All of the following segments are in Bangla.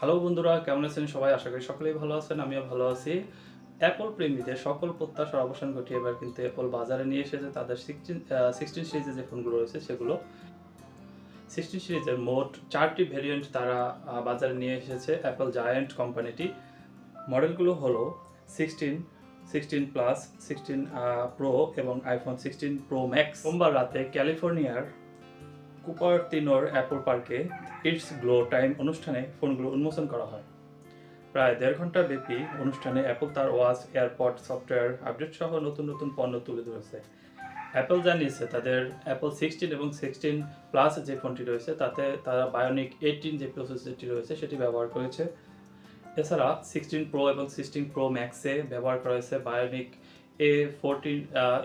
হ্যালো বন্ধুরা, কেমন আছেন সবাই? আশা করি সকলেই ভালো আছেন, আমিও ভালো আছি। অ্যাপল প্রেমীদের সকল প্রত্যাশার অবসান ঘটিয়ে এবার কিন্তু অ্যাপল বাজারে নিয়ে এসেছে। তাদের সিক্সটিন সিক্সটিন সিরিজের যে ফোনগুলো রয়েছে সেগুলো। সিক্সটিন সিরিজের মোট চারটি ভেরিয়েন্ট তারা বাজারে নিয়ে এসেছে অ্যাপল জায়ান্ট কোম্পানিটি মডেলগুলো হলো sixteen sixteen plus sixteen pro এবং আইফোন সিক্সটিন প্রো ম্যাক্স সোমবার রাতে ক্যালিফোর্নিয়ার কুপারতিনোর অ্যাপল পার্কে ইটস গ্লো টাইম অনুষ্ঠানে ফোনগুলো উন্মোচন করা হয়। প্রায় দেড় ঘণ্টা ব্যাপী অনুষ্ঠানে অ্যাপল তার ওয়াচ, এয়ারপড, সফটওয়্যার আপডেট সহ নতুন নতুন পণ্য তুলে ধরেছে। অ্যাপল জানিয়েছে, তাদের অ্যাপল সিক্সটিন এবং সিক্সটিন প্লাস যে ফোনটি রয়েছে, তাতে তারা বায়োনিক এইটিন যে প্রসেসরটি রয়েছে, সেটি ব্যবহার করেছে। এছাড়া সিক্সটিন প্রো এবং সিক্সটিন প্রো ম্যাক্সে ব্যবহার করা হয়েছে Bionic A fourteen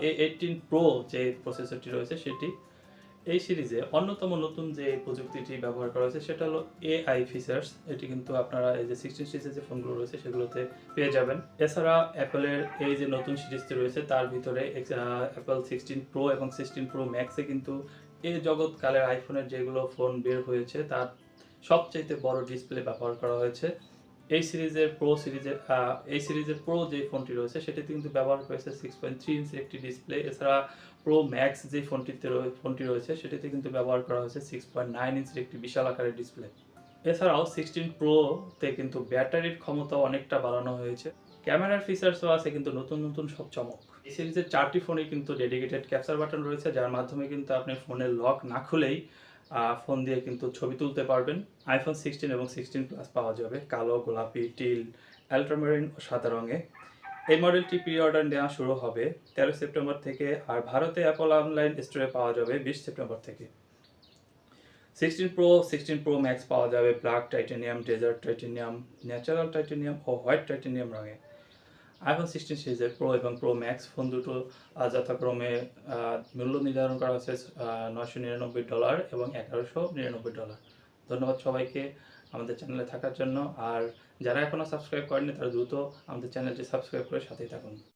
A eighteen pro যে প্রসেসরটি রয়েছে, সেটি এই সিরিজে অন্যতম নতুন যে প্রযুক্তিটি ব্যবহার করা হয়েছে সেটা হলো এআই ফিচার্স এটি কিন্তু আপনারা এই যে সিক্সটিন সিরিজের যে ফোনগুলো রয়েছে সেগুলোতে পেয়ে যাবেন। এছাড়া অ্যাপেলের এই যে নতুন সিরিজটি রয়েছে, তার ভিতরে অ্যাপেল সিক্সটিন প্রো এবং সিক্সটিন প্রো ম্যাক্সে কিন্তু এই জগৎকালের আইফোনের যেগুলো ফোন বের হয়েছে, তার সবচাইতে বড় ডিসপ্লে ব্যবহার করা হয়েছে। এই সিরিজের প্রো সিরিজের এই সিরিজের প্রো যে ফোনটি রয়েছে, সেটিতে কিন্তু ব্যবহার করেছে সিক্স পয়েন্ট থ্রি ইঞ্চের একটি ডিসপ্লে এছাড়া প্রো ম্যাক্স যে ফোনটিতে ফোনটি রয়েছে, সেটিতে কিন্তু ব্যবহার করা হয়েছে সিক্স পয়েন্ট নাইন ইঞ্চের একটি বিশাল আকারের ডিসপ্লে এছাড়াও সিক্সটিন প্রোতে কিন্তু ব্যাটারির ক্ষমতা অনেকটা বাড়ানো হয়েছে। ক্যামেরার ফিচার্সও আছে, কিন্তু নতুন নতুন সব চমক। এই সিরিজের চারটি ফোনে কিন্তু ডেডিকেটেড ক্যাপচার বাটন রয়েছে, যার মাধ্যমে কিন্তু আপনি ফোনের লক না খুলেই ফোন দিয়ে কিন্তু ছবি তুলতে পারবেন। আইফোন সিক্সটিন এবং সিক্সটিন প্লাস পাওয়া যাবে। কালো, গোলাপি টিল অ্যালট্রামেরিন ও সাদা রঙে। এই মডেলটি প্রি অর্ডার নেওয়া শুরু হবে তেরো সেপ্টেম্বর থেকে আর ভারতে অ্যাপল অনলাইন স্টোরে পাওয়া যাবে বিশ সেপ্টেম্বর থেকে। Sixteen pro sixteen pro max পাওয়া যাবে। Black titanium desert titanium natural titanium ও হোয়াইট টাইটেনিয়াম রঙে। আইফোন সিক্সটিন সিরিজের প্রো এবং প্রো ম্যাক্স ফোন দুটো যথাক্রমে মূল্য নির্ধারণ করা হচ্ছে নশো নিরানব্বই ডলার এবং এগারোশো নিরানব্বই ডলার। ধন্যবাদ সবাইকে আমাদের চ্যানেলে থাকার জন্য। আর যারা এখনও সাবস্ক্রাইব করেনি তারা দ্রুত আমাদের চ্যানেলটি সাবস্ক্রাইব করে সাথেই থাকুন।